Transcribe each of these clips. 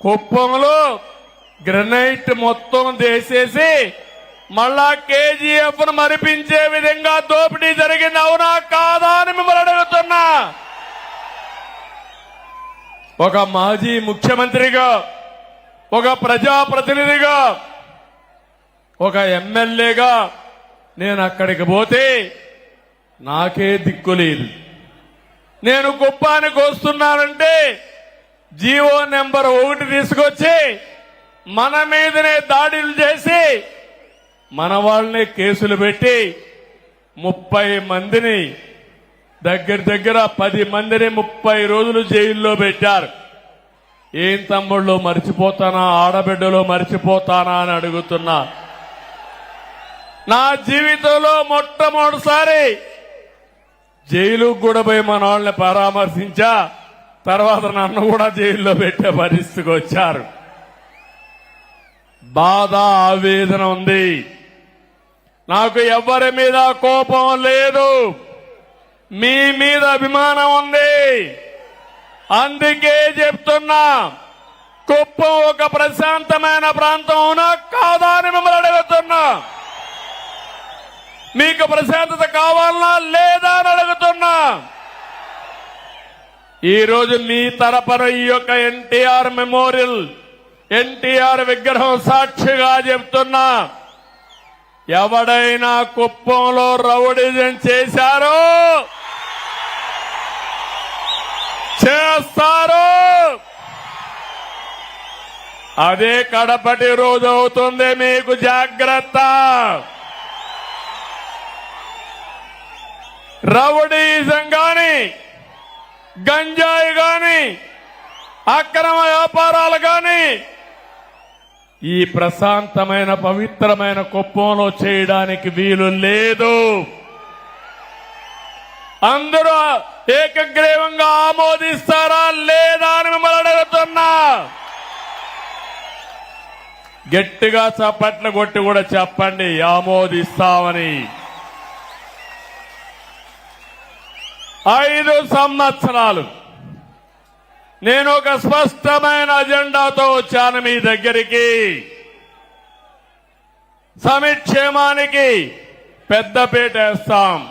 కుప్పంలో గ్రనైట్ మొత్తం తీసేసి మళ్ళా కేజీఎఫ్ను మరిపించే విధంగా దోపిడీ జరిగింది. అవునా కాదా అని మిమ్మల్ని అడుగుతున్నా. ఒక మాజీ ముఖ్యమంత్రిగా ఒక ప్రజాప్రతినిధిగా ఒక ఎమ్మెల్యేగా నేను అక్కడికి పోతే నాకే దిక్కు లేదు. నేను కుప్పానికి వస్తున్నానంటే జీవో నెంబర్ ఒకటి తీసుకొచ్చి మన మీదనే దాడులు చేసి మన వాళ్ళని కేసులు పెట్టి ముప్పై మందిని దగ్గర దగ్గర పది మందిని ముప్పై రోజులు జైల్లో పెట్టారు. ఏం తమ్ముళ్ళు మర్చిపోతానా? ఆడబిడ్డలో మర్చిపోతానా అని అడుగుతున్నా. నా జీవితంలో మొట్టమొదటిసారి జైలు కూడా పోయి మన వాళ్ళని పరామర్శించా. తర్వాత నన్ను కూడా జైల్లో పెట్టే పరిస్థితికి వచ్చారు. బాధ ఆవేదన ఉంది. నాకు ఎవరి మీద కోపం లేదు. మీ మీద అభిమానం ఉంది. అందుకే చెప్తున్నా కుప్పం ఒక ప్రశాంతమైన ప్రాంతం అవునా కాదా అని మిమ్మల్ని అడుగుతున్నా. మీకు ప్రశాంతత కావాలనా లేదా అని అడుగుతున్నా. ఈరోజు మీ తరపున ఈ యొక్క ఎన్టీఆర్ మెమోరియల్ ఎన్టీఆర్ విగ్రహం సాక్షిగా చెప్తున్నా ఎవడైనా కుప్పంలో రౌడిజం చేశారో చేస్తారు. అదే కడపటి రోజు అవుతుంది మీకు జాగ్రత్త. రౌడీజం కానీ గంజాయి గాని అక్రమ వ్యాపారాలు గాని ఈ ప్రశాంతమైన పవిత్రమైన కుప్పంలో చేయడానికి వీలు లేదు. అందరూ ఏకగ్రీవంగా ఆమోదిస్తారా లేదా అని మిమ్మల్ని అడుగుతున్నా. గట్టిగా చప్పట్లు కొట్టి కూడా చెప్పండి ఆమోదిస్తామని. ఐదు సంవత్సరాలు. నేను ఒక స్పష్టమైన అజెండాతో వచ్చాను మీ దగ్గరికి. సమిక్షేమానికి పెద్దపీట వేస్తాం.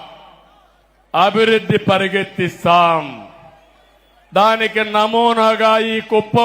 అభివృద్ధి పరిగెత్తిస్తాం. దానికి నమూనాగా ఈ కుప్ప